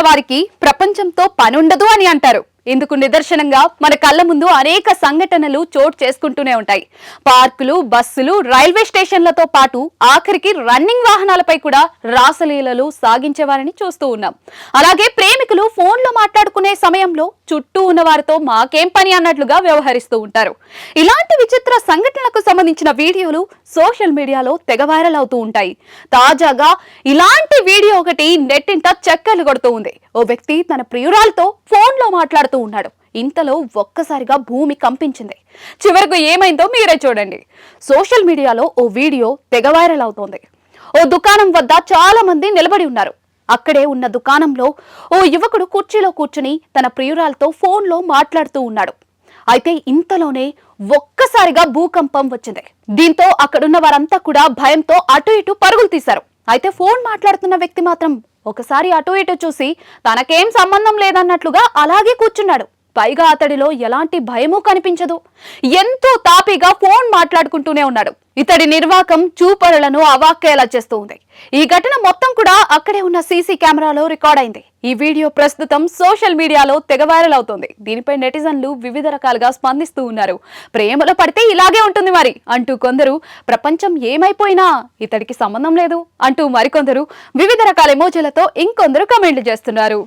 ఉన్న వారికి ప్రపంచంతో పనుండదు అని అంటారు. ఇందుకు నిదర్శనంగా మన కళ్ళ ముందు అనేక సంఘటనలు చోటు చేసుకుంటూనే ఉంటాయి. పార్కులు బస్సులు రైల్వే స్టేషన్లతో పాటు ఆఖరికి రన్నింగ్ వాహనాలపై కూడా రాసలీలలు సాగించేవారని చూస్తూ ఉన్నాం. అలాగే ప్రేమికులు ఫోన్లో మాట్లాడుకునే సమయంలో చుట్టూ ఉన్న వారితో మాకేం పని అన్నట్లుగా వ్యవహరిస్తూ ఉంటారు. ఇలాంటి విచిత్ర సంఘటనలకు సంబంధించిన వీడియోలు సోషల్ మీడియాలో తెగ వైరల్ అవుతూ ఉంటాయి. తాజాగా ఇలాంటి వీడియో ఒకటి నెట్టింట చక్కర్లు కొడుతూ ఉంది. ఓ వ్యక్తి తన ప్రియురాలతో ఫోన్లో మాట్లాడుతూ ఉన్నాడు. ఇంతలో ఒక్కసారిగా భూమి కంపించింది. చివరకు ఏమైందో మీరే చూడండి. సోషల్ మీడియాలో ఓ వీడియో తెగ వైరల్ అవుతోంది. ఓ దుకాణం వద్ద చాలా మంది నిలబడి ఉన్నారు. అక్కడే ఉన్న దుకాణంలో ఓ యువకుడు కుర్చీలో కూర్చుని తన ప్రియురాలతో ఫోన్లో మాట్లాడుతూ ఉన్నాడు. అయితే ఇంతలోనే ఒక్కసారిగా భూకంపం వచ్చింది. దీంతో అక్కడున్న వారంతా కూడా భయంతో అటు ఇటు పరుగులు తీశారు. అయితే ఫోన్ మాట్లాడుతున్న వ్యక్తి మాత్రం ఒకసారి అటు ఇటు చూసి తనకేం సంబంధం లేదన్నట్లుగా అలాగే కూర్చున్నాడు. పైగా అతడిలో ఎలాంటి భయమూ కనిపించదు. ఎంతో తాపీగా ఫోన్ మాట్లాడుకుంటూనే ఉన్నాడు. ఇతడి నిర్వాకం చూపరులను అవాక్కేలా చేస్తూ ఉంది ఈ ఘటన మొత్తం కూడా అక్కడే ఉన్న సీసీ కెమెరాలో రికార్డ్ అయింది ఈ వీడియో ప్రస్తుతం సోషల్ మీడియాలో తెగ వైరల్ అవుతుంది. దీనిపై నెటిజన్లు వివిధ రకాలుగా స్పందిస్తూ ఉన్నారు. ప్రేమలో పడితే ఇలాగే ఉంటుంది మరి అంటూ కొందరు ప్రపంచం ఏమైపోయినా ఇతడికి సంబంధం లేదు అంటూ మరికొందరు వివిధ రకాల ఎమోజీలతో ఇంకొందరు కమెంట్లు చేస్తున్నారు.